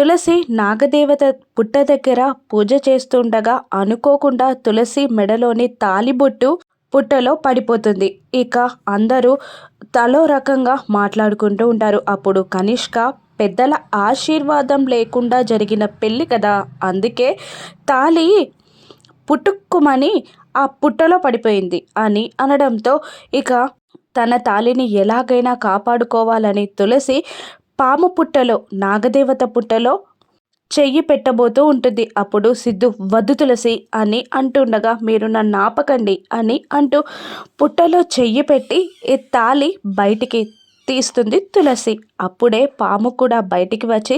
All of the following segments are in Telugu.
తులసి నాగదేవత పుట్ట దగ్గర పూజ చేస్తుండగా అనుకోకుండా తులసి మెడలోని తాలిబొట్టు పుట్టలో పడిపోతుంది. ఇక అందరూ తలో రకంగా మాట్లాడుకుంటూ ఉంటారు. అప్పుడు కనిష్క పెద్దల ఆశీర్వాదం లేకుండా జరిగిన పెళ్ళి కదా. అందుకే తాలి పుట్టుక్కుమని ఆ పుట్టలో పడిపోయింది అని అనడంతో ఇక తన తాలిని ఎలాగైనా కాపాడుకోవాలని తులసి పాము పుట్టలో నాగదేవత పుట్టలో చెయ్యి పెట్టబోతూ ఉంటుంది. అప్పుడు సిద్ధు వద్దు తులసి అని అంటుండగా మీరు నన్ను ఆపకండి అని అంటూ పుట్టలో చెయ్యి పెట్టి ఈ తాలి బయటికి తీస్తుంది తులసి. అప్పుడే పాము కూడా బయటికి వచ్చి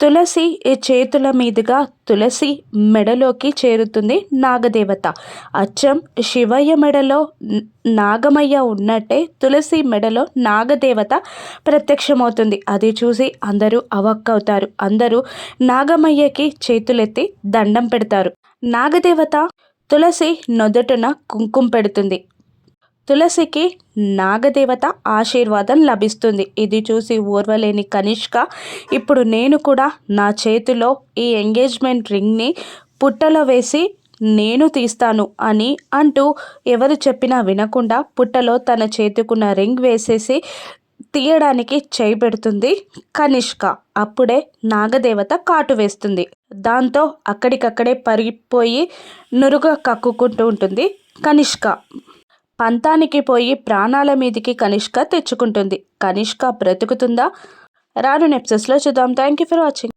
తులసి చేతుల మీదుగా తులసి మెడలోకి చేరుతుంది నాగదేవత. అచ్చం శివయ్య మెడలో నాగమయ్య ఉన్నట్టే తులసి మెడలో నాగదేవత ప్రత్యక్షమవుతుంది. అది చూసి అందరూ అవక్కవుతారు. అందరూ నాగమయ్యకి చేతులెత్తి దండం పెడతారు. నాగదేవత తులసి నొదటున కుంకుమ పెడుతుంది. తులసికి నాగదేవత ఆశీర్వాదం లభిస్తుంది. ఇది చూసి ఓర్వలేని కనిష్క ఇప్పుడు నేను కూడా నా చేతిలో ఈ ఎంగేజ్మెంట్ రింగ్ని పుట్టలో వేసి నేను తీస్తాను అని అంటూ ఎవరు చెప్పినా వినకుండా పుట్టలో తన చేతికున్న రింగ్ వేసేసి తీయడానికి చేయి పెడుతుంది కనిష్క. అప్పుడే నాగదేవత కాటు వేస్తుంది. దాంతో అక్కడికక్కడే పరిగిపోయి నురుగా కక్కుకుంటూ ఉంటుంది కనిష్క. పంతానికి పోయి ప్రాణాల మీదికి కనిష్క తెచ్చుకుంటుంది. కనిష్క బ్రతుకుతుందా? రాను నెప్సెస్లో చూద్దాం. Thank you for watching